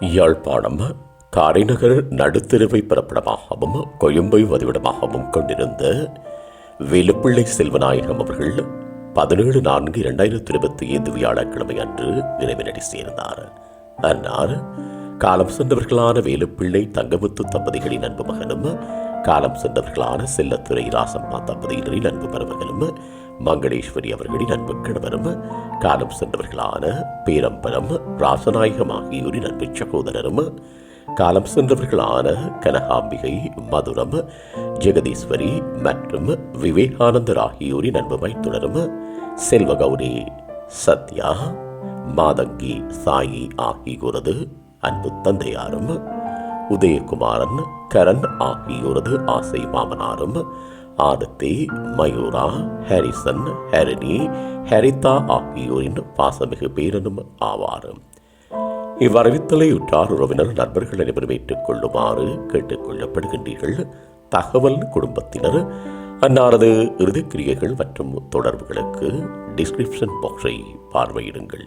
யாழ்ப்பாணம் காரைநகர் நடுத்தெருவை பிறப்பிடமாகவும் கொழும்பை வதிவிடமாகவும் கொண்டிருந்த வேலுப்பிள்ளை செல்வநாயகம் அவர்கள் பதினேழு நான்கு இரண்டாயிரத்தி இருபத்தி ஐந்து வியாழக்கிழமை அன்று நிறைவினடி சேர்ந்தார். அன்னார் காலம் சென்றவர்களான வேலுப்பிள்ளை தங்கமுத்து தம்பதிகளின் அன்பு மகனும் காலம் சென்றவர்களான செல்லத்துறை ராசம்மா தம்பதியினரின் அன்பு மருமகனும் மங்களேஸ்வரி அவர்களின் அன்பு கணவரும் காலம் சென்றவர்களான பேரம்பலம் ராசநாயகம் ஆகியோரின் அன்பு சகோதரரும் காலம் சென்றவர்களான கனகாம்பிகை மதுரம் ஜெகதீஸ்வரி மற்றும் விவேகானந்தர் ஆகியோரின் அன்பு மைத்துணரும் செல்வகௌரி சத்யா மாதங்கி சாயி ஆகியோரது அன்பு தந்தையாரும் உதயகுமாரன் கரண் ஆகியோரது ஆசை மாமனாரும் ஆதத்தி மயூரா ஹாரிசன் ஹரிணி ஹரிதா ஆகியோரின் பாசமிகு பேரனும் ஆவார். இவ்வரவித்தலை உற்றார் உறவினர் நண்பர்கள் அனைவரும் ஏற்றுக்கொள்ளுமாறு கேட்டுக்கொள்ளப்படுகின்றீர்கள். தகவல் குடும்பத்தினர் அன்னாரது இறுதிக்கிரியைகள் மற்றும் தொடர்புகளுக்கு டிஸ்கிரிப்ஷன் பாக்ஸை பார்வையிடுங்கள்.